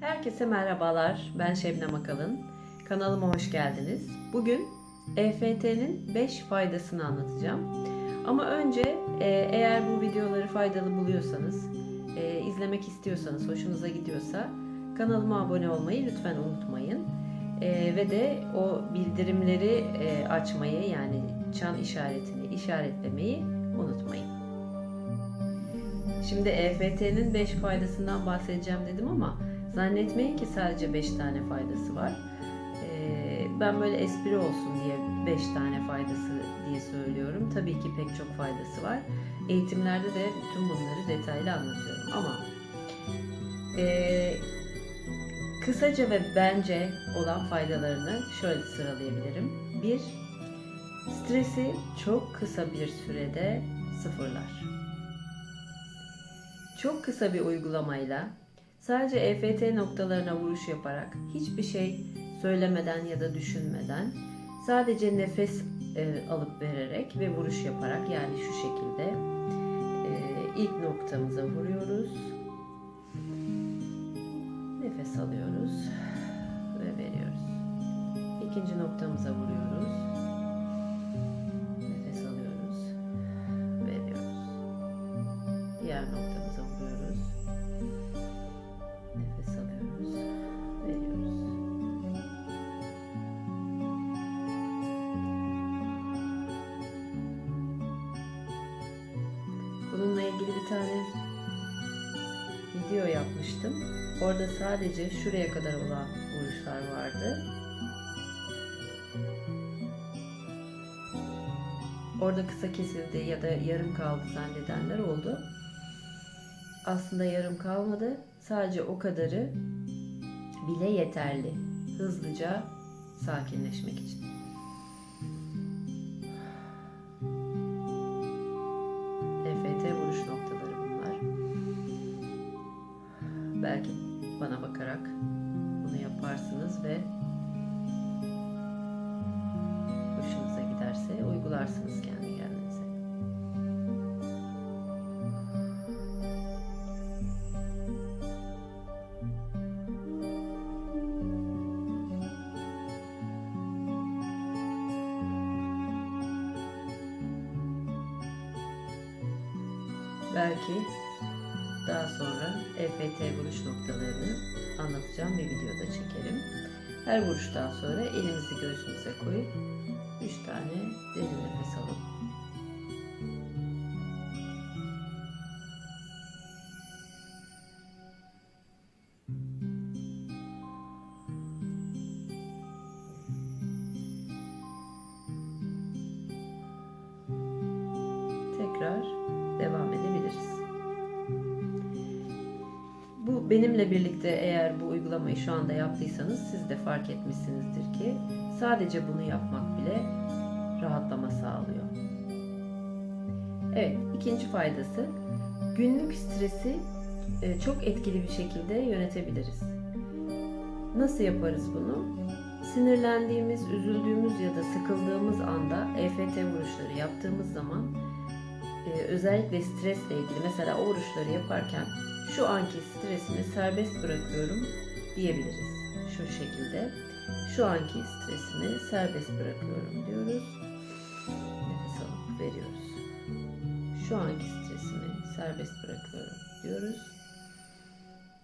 Herkese merhabalar. Ben Şebnem Akalın. Kanalıma hoş geldiniz. Bugün EFT'nin 5 faydasını anlatacağım. Ama önce e, eğer bu videoları faydalı buluyorsanız, e, izlemek istiyorsanız, hoşunuza gidiyorsa kanalıma abone olmayı lütfen unutmayın. E, ve de o bildirimleri e, açmayı yani çan işaretini işaretlemeyi unutmayın. Şimdi EFT'nin 5 faydasından bahsedeceğim dedim ama zannetmeyin ki sadece 5 tane faydası var. Ee, ben böyle espri olsun diye 5 tane faydası diye söylüyorum. Tabii ki pek çok faydası var. Eğitimlerde de bütün bunları detaylı anlatıyorum ama ee, kısaca ve bence olan faydalarını şöyle sıralayabilirim. 1. Stresi çok kısa bir sürede sıfırlar. Çok kısa bir uygulamayla sadece EFT noktalarına vuruş yaparak hiçbir şey söylemeden ya da düşünmeden sadece nefes e, alıp vererek ve vuruş yaparak yani şu şekilde e, ilk noktamıza vuruyoruz. Nefes alıyoruz ve veriyoruz. İkinci noktamıza vuruyoruz. Bununla ilgili bir tane video yapmıştım. Orada sadece şuraya kadar olan vuruşlar vardı. Orada kısa kesildi ya da yarım kaldı zannedenler oldu. Aslında yarım kalmadı. Sadece o kadarı bile yeterli. Hızlıca sakinleşmek için. Belki daha sonra EFT vuruş noktalarını anlatacağım bir videoda çekerim. Her vuruştan sonra elimizi göğsümüze koyup 3 tane derin nefes alıp benimle birlikte eğer bu uygulamayı şu anda yaptıysanız siz de fark etmişsinizdir ki sadece bunu yapmak bile rahatlama sağlıyor. Evet, ikinci faydası günlük stresi e, çok etkili bir şekilde yönetebiliriz. Nasıl yaparız bunu? Sinirlendiğimiz, üzüldüğümüz ya da sıkıldığımız anda EFT vuruşları yaptığımız zaman e, özellikle stresle ilgili mesela o vuruşları yaparken şu anki stresimi serbest bırakıyorum diyebiliriz. Şu şekilde şu anki stresimi serbest bırakıyorum diyoruz. Nefes alıp veriyoruz. Şu anki stresimi serbest bırakıyorum diyoruz.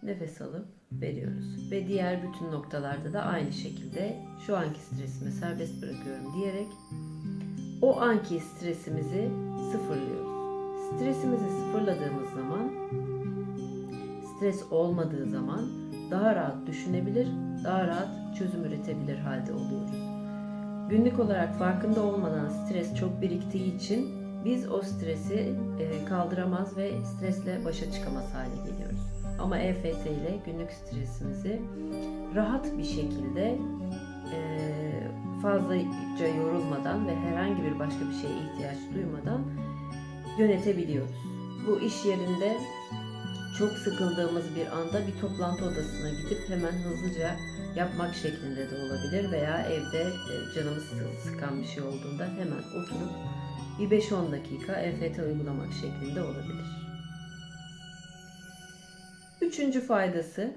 Nefes alıp veriyoruz. Ve diğer bütün noktalarda da aynı şekilde şu anki stresimi serbest bırakıyorum diyerek o anki stresimizi sıfırlıyoruz. Stresimizi sıfırladığımız zaman stres olmadığı zaman daha rahat düşünebilir, daha rahat çözüm üretebilir halde oluyoruz. Günlük olarak farkında olmadan stres çok biriktiği için biz o stresi e, kaldıramaz ve stresle başa çıkamaz hale geliyoruz. Ama EFT ile günlük stresimizi rahat bir şekilde e, fazlaca yorulmadan ve herhangi bir başka bir şeye ihtiyaç duymadan yönetebiliyoruz. Bu iş yerinde çok sıkıldığımız bir anda bir toplantı odasına gidip hemen hızlıca yapmak şeklinde de olabilir veya evde e, canımız sıkan bir şey olduğunda hemen oturup bir 5-10 dakika EFT uygulamak şeklinde olabilir. Üçüncü faydası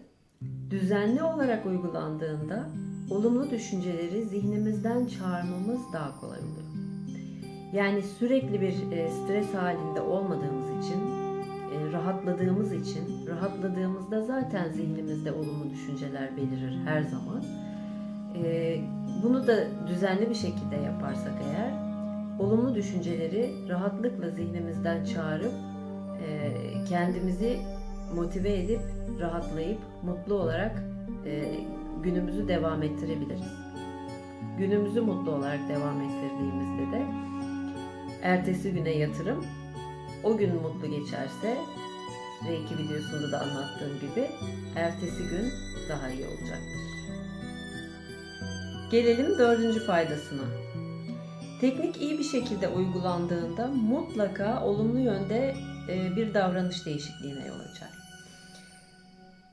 düzenli olarak uygulandığında olumlu düşünceleri zihnimizden çağırmamız daha kolay oluyor. Yani sürekli bir e, stres halinde olmadığımız için, rahatladığımız için, rahatladığımızda zaten zihnimizde olumlu düşünceler belirir her zaman. E, Bunu da düzenli bir şekilde yaparsak eğer, olumlu düşünceleri rahatlıkla zihnimizden çağırıp e, kendimizi motive edip rahatlayıp mutlu olarak e, günümüzü devam ettirebiliriz. Günümüzü mutlu olarak devam ettirdiğimizde de ertesi güne yatırım o gün mutlu geçerse ve iki videosunda da anlattığım gibi ertesi gün daha iyi olacaktır. Gelelim dördüncü faydasına. Teknik iyi bir şekilde uygulandığında mutlaka olumlu yönde e, bir davranış değişikliğine yol açar.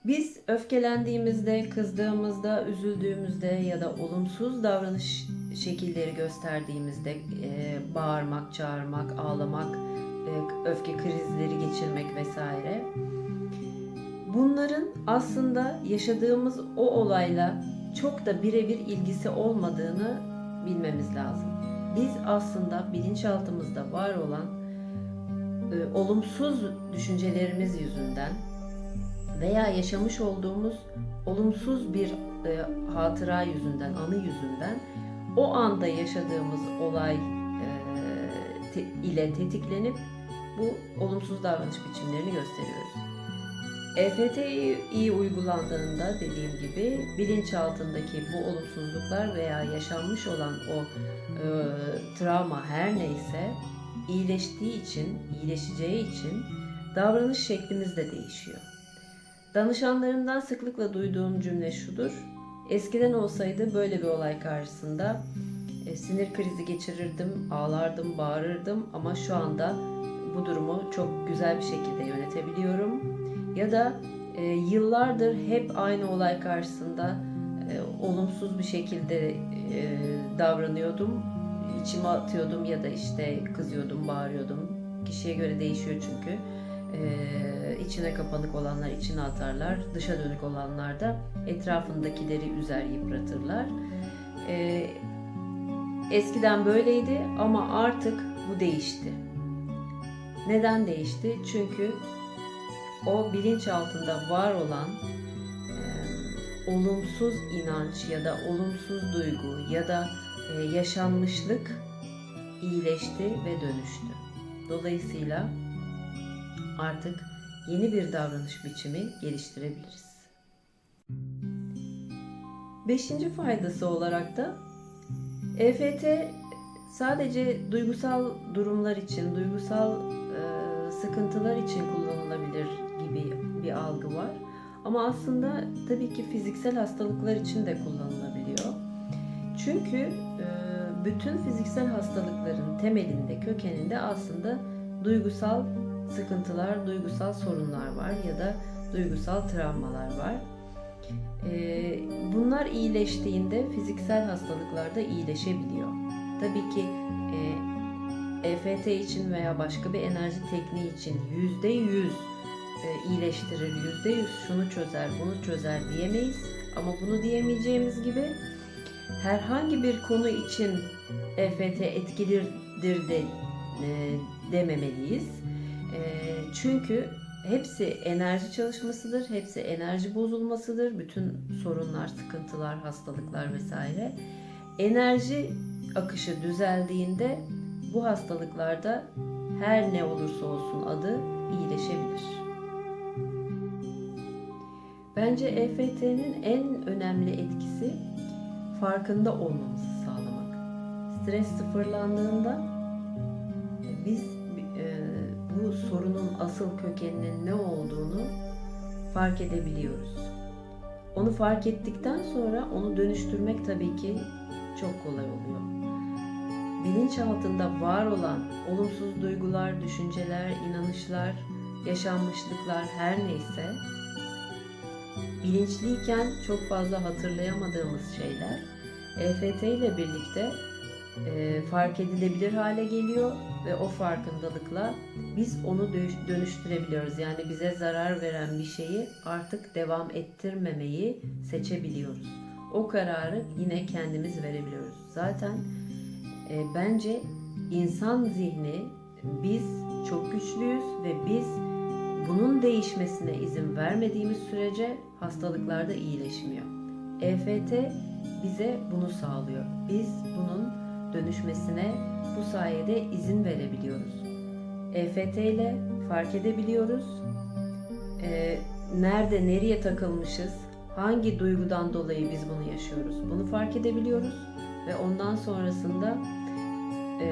Biz öfkelendiğimizde, kızdığımızda, üzüldüğümüzde ya da olumsuz davranış şekilleri gösterdiğimizde e, bağırmak, çağırmak, ağlamak, öfke krizleri geçirmek vesaire. Bunların aslında yaşadığımız o olayla çok da birebir ilgisi olmadığını bilmemiz lazım. Biz aslında bilinçaltımızda var olan e, olumsuz düşüncelerimiz yüzünden veya yaşamış olduğumuz olumsuz bir e, hatıra yüzünden, anı yüzünden o anda yaşadığımız olay e, te, ile tetiklenip bu olumsuz davranış biçimlerini gösteriyoruz. EFT iyi, uygulandığında dediğim gibi bilinçaltındaki bu olumsuzluklar veya yaşanmış olan o e, travma her neyse iyileştiği için, iyileşeceği için davranış şeklimiz de değişiyor. Danışanlarımdan sıklıkla duyduğum cümle şudur. Eskiden olsaydı böyle bir olay karşısında e, sinir krizi geçirirdim, ağlardım, bağırırdım ama şu anda bu durumu çok güzel bir şekilde yönetebiliyorum. Ya da e, yıllardır hep aynı olay karşısında e, olumsuz bir şekilde e, davranıyordum. İçime atıyordum ya da işte kızıyordum, bağırıyordum. Kişiye göre değişiyor çünkü. Ee, içine kapanık olanlar içine atarlar, dışa dönük olanlar da etrafındakileri üzer, yıpratırlar. Ee, eskiden böyleydi ama artık bu değişti. Neden değişti? Çünkü o bilinç altında var olan e, olumsuz inanç ya da olumsuz duygu ya da e, yaşanmışlık iyileşti ve dönüştü. Dolayısıyla artık yeni bir davranış biçimi geliştirebiliriz. Beşinci faydası olarak da EFT sadece duygusal durumlar için, duygusal sıkıntılar için kullanılabilir gibi bir algı var. Ama aslında tabii ki fiziksel hastalıklar için de kullanılabiliyor. Çünkü e, bütün fiziksel hastalıkların temelinde, kökeninde aslında duygusal sıkıntılar, duygusal sorunlar var ya da duygusal travmalar var. Ee, bunlar iyileştiğinde fiziksel hastalıklar da iyileşebiliyor. Tabii ki e, EFT için veya başka bir enerji tekniği için yüzde yüz e, iyileştirir, yüzde yüz şunu çözer, bunu çözer diyemeyiz. Ama bunu diyemeyeceğimiz gibi herhangi bir konu için EFT etkilidir de e, dememeliyiz ee, çünkü hepsi enerji çalışmasıdır, hepsi enerji bozulmasıdır. Bütün sorunlar, sıkıntılar, hastalıklar vesaire. Enerji akışı düzeldiğinde bu hastalıklarda her ne olursa olsun adı iyileşebilir. Bence EFT'nin en önemli etkisi farkında olmamızı sağlamak. Stres sıfırlandığında biz bu sorunun asıl kökeninin ne olduğunu fark edebiliyoruz. Onu fark ettikten sonra onu dönüştürmek tabii ki çok kolay oluyor. Bilinç altında var olan olumsuz duygular, düşünceler, inanışlar, yaşanmışlıklar her neyse bilinçliyken çok fazla hatırlayamadığımız şeyler EFT ile birlikte e, fark edilebilir hale geliyor ve o farkındalıkla biz onu dö- dönüştürebiliyoruz. Yani bize zarar veren bir şeyi artık devam ettirmemeyi seçebiliyoruz. O kararı yine kendimiz verebiliyoruz. Zaten e, bence insan zihni biz çok güçlüyüz ve biz bunun değişmesine izin vermediğimiz sürece hastalıklarda iyileşmiyor. EFT bize bunu sağlıyor. Biz bunun dönüşmesine bu sayede izin verebiliyoruz. EFT ile fark edebiliyoruz. Ee, nerede, nereye takılmışız, hangi duygudan dolayı biz bunu yaşıyoruz. Bunu fark edebiliyoruz ve ondan sonrasında e,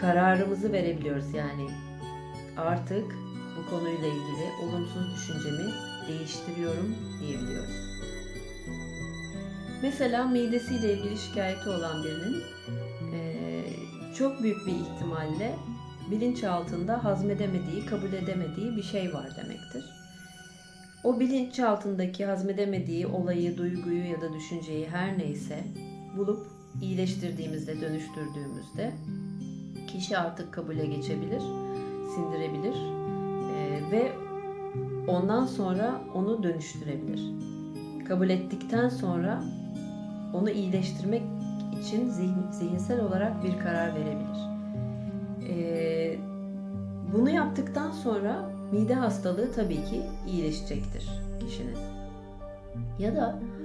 kararımızı verebiliyoruz. Yani artık bu konuyla ilgili olumsuz düşüncemi değiştiriyorum diyebiliyoruz. Mesela midesiyle ilgili şikayeti olan birinin eee, çok büyük bir ihtimalle bilinçaltında hazmedemediği, kabul edemediği bir şey var demektir. O bilinçaltındaki hazmedemediği olayı, duyguyu ya da düşünceyi her neyse bulup iyileştirdiğimizde, dönüştürdüğümüzde kişi artık kabule geçebilir, sindirebilir eee, ve ondan sonra onu dönüştürebilir. Kabul ettikten sonra onu iyileştirmek için zihin- zihinsel olarak bir karar verebilir. Ee, bunu yaptıktan sonra mide hastalığı tabii ki iyileşecektir kişinin. Ya da e,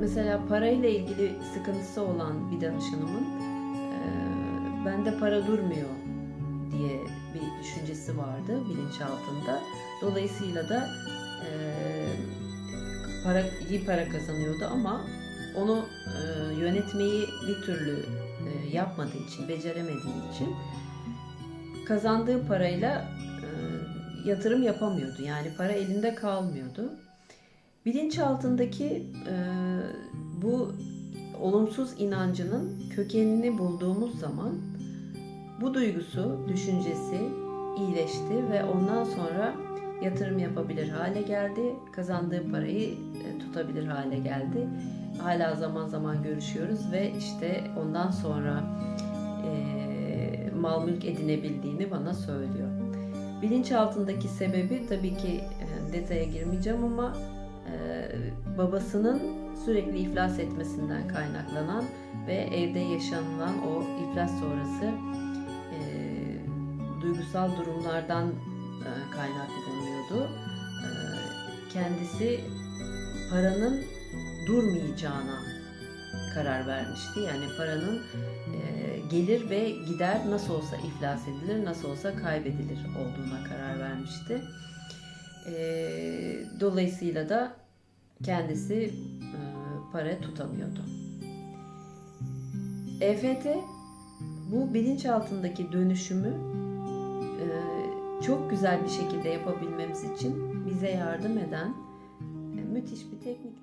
mesela parayla ilgili sıkıntısı olan bir danışanımın e, bende para durmuyor diye bir düşüncesi vardı bilinçaltında. Dolayısıyla da e, para iyi para kazanıyordu ama onu e, yönetmeyi bir türlü e, yapmadığı için, beceremediği için kazandığı parayla e, yatırım yapamıyordu. Yani para elinde kalmıyordu. Bilinçaltındaki e, bu olumsuz inancının kökenini bulduğumuz zaman bu duygusu, düşüncesi iyileşti ve ondan sonra yatırım yapabilir hale geldi. Kazandığı parayı e, tutabilir hale geldi. Hala zaman zaman görüşüyoruz ve işte ondan sonra e, mal mülk edinebildiğini bana söylüyor. Bilinçaltındaki sebebi tabii ki e, detaya girmeyeceğim ama babasının sürekli iflas etmesinden kaynaklanan ve evde yaşanılan o iflas sonrası e, duygusal durumlardan e, kaynaklanıyordu. E, kendisi paranın durmayacağına karar vermişti. Yani paranın e, gelir ve gider nasıl olsa iflas edilir, nasıl olsa kaybedilir olduğuna karar vermişti. E, dolayısıyla da kendisi para tutamıyordu. EFT bu bilinçaltındaki dönüşümü e, çok güzel bir şekilde yapabilmemiz için bize yardım eden müthiş bir tekniktir.